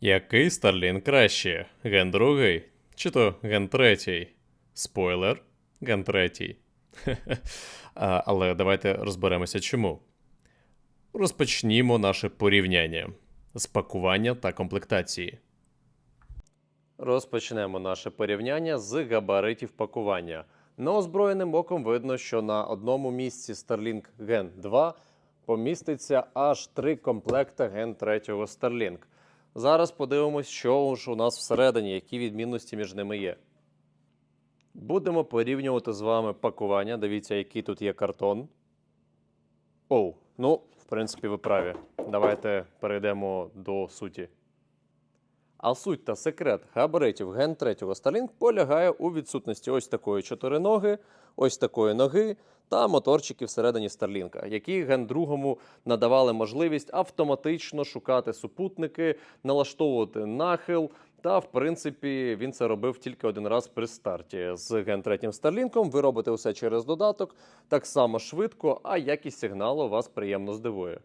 Який Starlink краще? Ген другий? Чи то ген третій? Спойлер, ген третій. Але давайте розберемося чому. Розпочнімо наше порівняння з пакування та комплектації. Розпочнемо наше порівняння з габаритів пакування. Неозброєним оком видно, що на одному місці Starlink Gen 2 поміститься аж три комплекта Gen 3 Starlink. Зараз подивимось, що ж у нас всередині, які відмінності між ними є. Будемо порівнювати з вами пакування. Дивіться, який тут є картон. Оу, ну, в принципі, ви праві. Давайте перейдемо до суті. А суть та секрет габаритів Ген 3 Starlink полягає у відсутності ось такої чотириноги, ось такої ноги та моторчиків всередині Starlink, які Ген 2 надавали можливість автоматично шукати супутники, налаштовувати нахил. Та, в принципі, він це робив тільки один раз при старті. З Ген 3 Starlink ви робите все через додаток, так само швидко, а якість сигналу вас приємно здивує.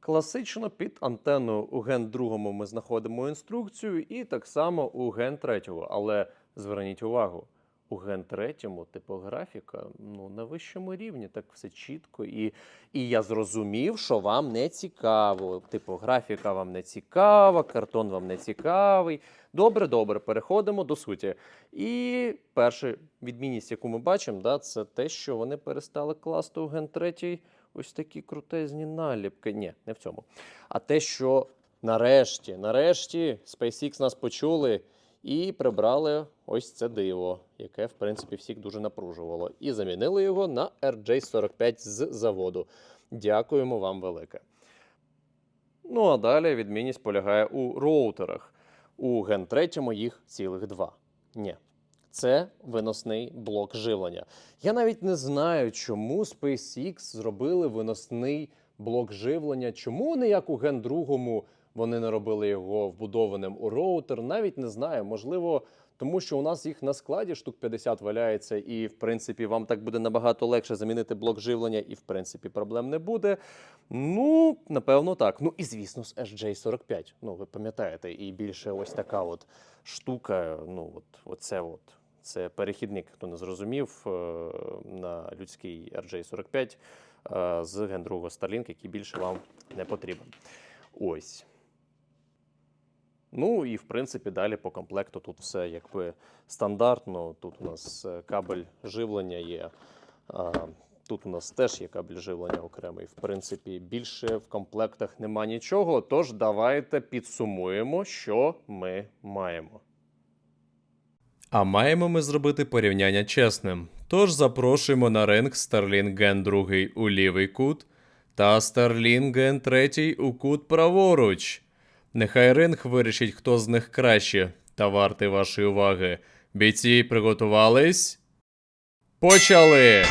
Класично під антенною у ген 2 ми знаходимо інструкцію, і так само у ген 3. Але зверніть увагу, у ген 3 типографіка ну, на вищому рівні, так все чітко. І, і я зрозумів, що вам не цікаво. Типографіка вам не цікава, картон вам не цікавий. Добре, добре, переходимо до суті. І перша відмінність, яку ми бачимо, да, це те, що вони перестали класти у ген 3 ось такі крутезні наліпки. Ні, не в цьому. А те, що нарешті, нарешті SpaceX нас почули і прибрали ось це диво, яке, в принципі, всіх дуже напружувало. І замінили його на RJ45 з заводу. Дякуємо вам велике. Ну а далі відмінність полягає у роутерах. У Gen 3 їх цілих два. Ні. Це виносний блок живлення. Я навіть не знаю, чому SpaceX зробили виносний блок живлення, чому не як у Gen 2 вони не робили його вбудованим у роутер. Навіть не знаю. Можливо, тому що у нас їх на складі штук 50 валяється, і в принципі вам так буде набагато легше замінити блок живлення, і в принципі проблем не буде. Ну, напевно, так. Ну і звісно, з SJ45. Ну, ви пам'ятаєте, і більше ось така от штука. Ну, от оце от. Це перехідник, хто не зрозумів, е, на людський RJ45 е, з 2 Starlink, який більше вам не потрібен. Ось. Ну і в принципі далі по комплекту тут все якби стандартно. Тут у нас е, кабель живлення є. Тут у нас теж є кабель живлення окремий. В принципі, більше в комплектах нема нічого. Тож давайте підсумуємо, що ми маємо. А маємо ми зробити порівняння чесним. Тож запрошуємо на ринг Starlink Gen 2 у лівий кут та Starlink Gen 3 у кут праворуч. Нехай ринг вирішить, хто з них краще та вартий вашої уваги. Бійці приготувались? Почали!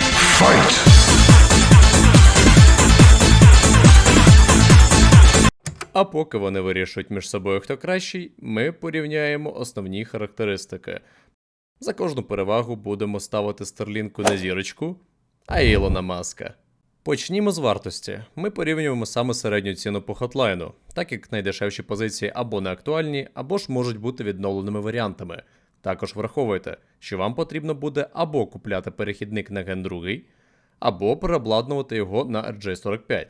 А поки вони вирішують між собою, хто кращий, ми порівняємо основні характеристики. За кожну перевагу будемо ставити Старлінку на зірочку, а Ілона Маска. Почнімо з вартості. Ми порівнюємо саме середню ціну по хотлайну, так як найдешевші позиції або не актуальні, або ж можуть бути відновленими варіантами. Також враховуйте, що вам потрібно буде або купляти перехідник на Gen 2, або переобладнувати його на RJ45.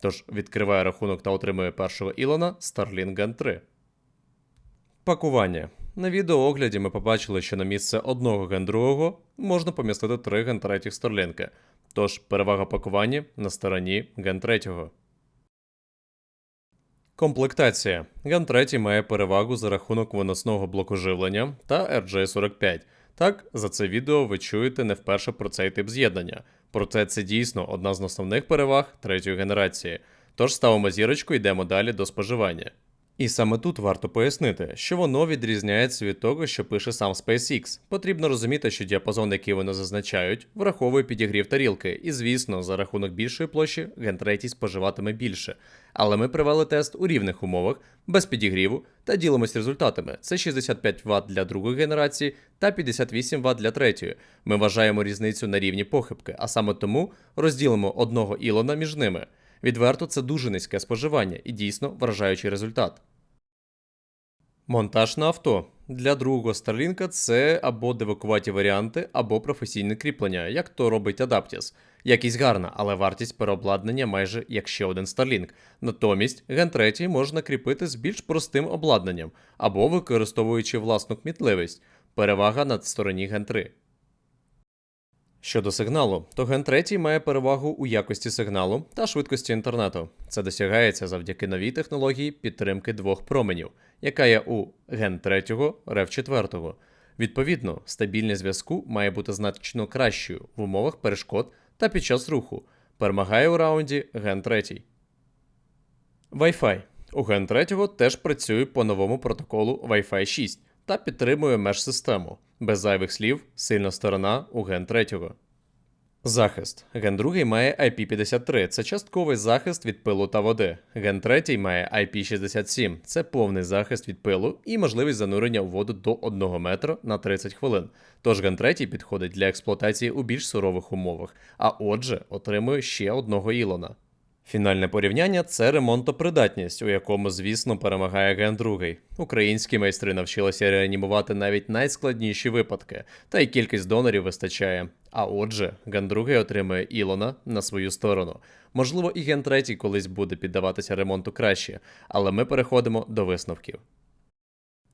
Тож відкриває рахунок та отримує першого Ілона Starlink Gen 3. Пакування. На відеоогляді ми побачили, що на місце одного Gen 2 можна помістити три Gen 3 Starlink. Тож перевага пакування на стороні Gen 3. Комплектація. Gen 3 має перевагу за рахунок виносного блоку живлення та RJ45. Так, за це відео ви чуєте не вперше про цей тип з'єднання. Проте це дійсно одна з основних переваг третьої генерації. Тож ставимо зірочку і йдемо далі до споживання. І саме тут варто пояснити, що воно відрізняється від того, що пише сам SpaceX. Потрібно розуміти, що діапазон, який вони зазначають, враховує підігрів тарілки, і звісно, за рахунок більшої площі 3 споживатиме більше. Але ми провели тест у рівних умовах, без підігріву, та ділимось результатами. Це 65 Вт для другої генерації та 58 Вт для третьої. Ми вважаємо різницю на рівні похибки, а саме тому розділимо одного ілона між ними. Відверто це дуже низьке споживання і дійсно вражаючий результат. Монтаж на авто. Для другого Starlink це або девакуваті варіанти, або професійне кріплення, як то робить Adaptis. Якість гарна, але вартість переобладнання майже як ще один Starlink. Натомість Gen 3 можна кріпити з більш простим обладнанням або використовуючи власну кмітливість. Перевага на стороні Gen 3. Щодо сигналу, то Gen 3 має перевагу у якості сигналу та швидкості інтернету. Це досягається завдяки новій технології підтримки двох променів, яка є у Gen 3 Rev 4. Відповідно, стабільність зв'язку має бути значно кращою в умовах перешкод та під час руху. Перемагає у раунді Gen 3. Wi-Fi. У Gen 3 теж працює по новому протоколу Wi-Fi 6 та підтримує меж-систему. Без зайвих слів, сильна сторона у Gen 3. Захист. Ген 2 має IP53, це частковий захист від пилу та води. Ген 3 має IP67, це повний захист від пилу і можливість занурення у воду до 1 метра на 30 хвилин. Тож Ген 3 підходить для експлуатації у більш сурових умовах, а отже, отримує ще одного Ілона. Фінальне порівняння це ремонтопридатність, у якому, звісно, перемагає Ген 2. Українські майстри навчилися реанімувати навіть найскладніші випадки, та й кількість донорів вистачає. А отже, Ген 2 отримує Ілона на свою сторону. Можливо, і Ген 3 колись буде піддаватися ремонту краще, але ми переходимо до висновків.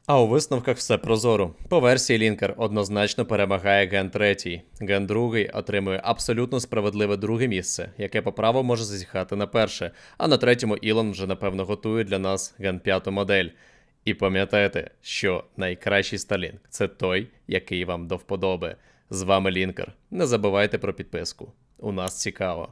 А у висновках все прозоро. По версії Лінкер однозначно перемагає Ген 3. Ген 2 отримує абсолютно справедливе друге місце, яке по праву може зазіхати на перше, а на третьому Ілон вже напевно готує для нас Ген 5 модель. І пам'ятайте, що найкращий Starlink – це той, який вам до вподоби. З вами Лінкер. Не забувайте про підписку. У нас цікаво.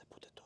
ça peut être